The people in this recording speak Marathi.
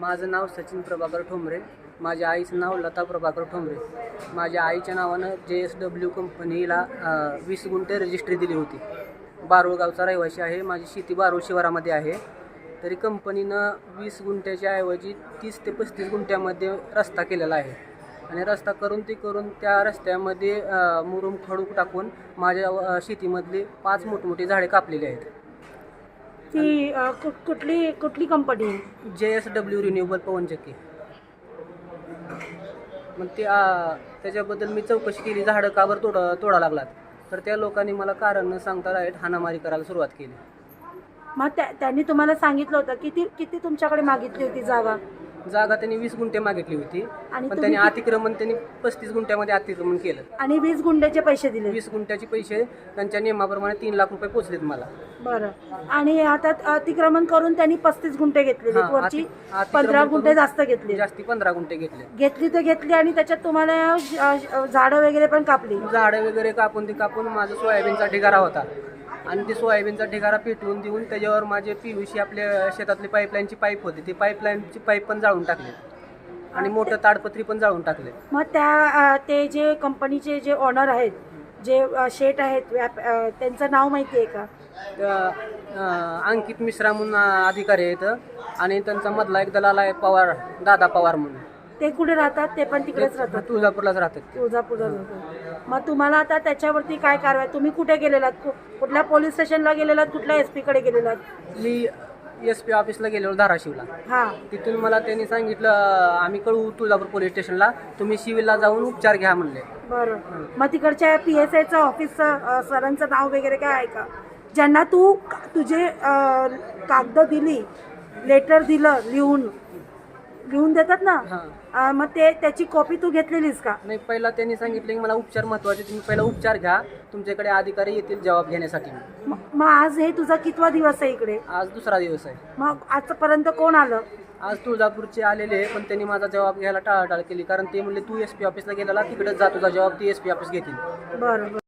माझं नाव सचिन प्रभाकर ठोंबरे. माझ्या आईचं नाव लता प्रभाकर ठोंबरे. माझ्या आईच्या नावानं जे एस डब्ल्यू कंपनीला वीस गुंठे रजिस्ट्री दिली होती. बारुळगावचा रहिवाशी आहे. माझी शेती बारूळ शिवारामध्ये आहे. तरी कंपनीनं वीस गुंठ्याच्या ऐवजी तीस ते पस्तीस गुंठ्यामध्ये रस्ता केलेला आहे. आणि रस्ता करून ते करून त्या रस्त्यामध्ये मुरुम खडूक टाकून माझ्या शेतीमधली पाच मोठमोठी झाडे कापलेली आहेत. ती अ, कु- कुठली कुठली कंपनी जे एस डब्ल्यू रिन्युएबल पवनचक्की मग ते आ, त्याच्याबद्दल मी चौकशी केली झाडं का बरं तोडा तोडा लागलात. तर त्या लोकांनी मला कारण न सांगता डायरेक्ट हाणामारी करायला सुरुवात केली. मग त्या त्यांनी तुम्हाला सांगितलं होतं किती किती तुमच्याकडे मागितली होती जागा? जागा त्यांनी वीस गुंठे मागितली होती. आणि पण त्यांनी अतिक्रमण त्यांनी पस्तीस गुंठ्यामध्ये अतिक्रमण केलं. आणि वीस गुंठ्याचे पैसे दिले. वीस गुंठ्याचे पैसे त्यांच्या नियमाप्रमाणे तीन लाख रुपये पोचलेत मला. बरं. आणि आता अतिक्रमण करून त्यांनी पस्तीस गुंठे घेतलेले हा, वरची अति- अतिक्रमण पंधरा करून गुंठे जास्त घेतले. जास्ती पंधरा गुंठे घेतले. घेतली तर घेतली आणि त्याच्यात तुम्हाला अ, झाडं वगैरे पण कापली. झाडं वगैरे कापून ते कापून माझा सोयाबीनचा ढिगारा होता. आणि ते सोयाबीनचा ढिगारा पेटवून देऊन त्याच्यावर माझे पी यू सी आपल्या शेतातली पाईपलाईनची पाईप होती. ती पाईपलाईनची पाईप पण जाळून टाकली. आणि मोठं ताडपत्री पण जाळून टाकले. मग त्या ते जे कंपनीचे जे ओनर आहेत जे शेट आहेत त्यांचं नाव माहिती आहे का? अं, अंकित मिश्रा म्हणून अधिकारी आहेत आणि त्यांचा मधला एक दलाल आहे पवार दादा पवार म्हणून. ते कुठे राहतात? ते पण तिकडेच राहतात. तुळजापूरलाच राहतात ते. तुळजापूरला राहतात. मग तुम्हाला आता त्याच्यावरती काय कारवाई? तुम्ही कुठे गेलेलात? कु- कुठल्या पोलीस स्टेशनला गेलेलात? कुठल्या एसकडे गेलेलात? मी एस पी ऑफिसला गेलो धाराशिवला. हां. तिथून मला त्यांनी सांगितलं आम्ही कळू तुळजापूर पोलीस स्टेशनला तुम्ही सिव्हिलला जाऊन उपचार घ्या म्हणले. बरं. मग तिकडच्या पी एस आयचं ऑफिसचं सरांचं नाव वगैरे काय आहे का? ज्यांना तू तुझे कागद दिली लेटर दिलं लिहून लिहून देतात ना? हां. अ, मग ते त्याची कॉपी तू घेतलेलीस का? नाही पहिला त्यांनी सांगितलं की मला उपचार महत्त्वाचे तुम्ही पहिला उपचार घ्या तुमच्याकडे अधिकारी येतील जबाब घेण्यासाठी. म- मग आज हे तुझा कितवा दिवस आहे इकडे? आज दुसरा दिवस आहे. मग आजपर्यंत कोण आलं? आज तुळजापूरचे आलेले पण त्यांनी माझा जबाब घ्यायला टाळाटाळ केली कारण ते म्हणले तू एस पी ऑफिसला गेलेला तिकडे जा तुझा जबाब ती एस पी ऑफिस घेतील. बरं बरं.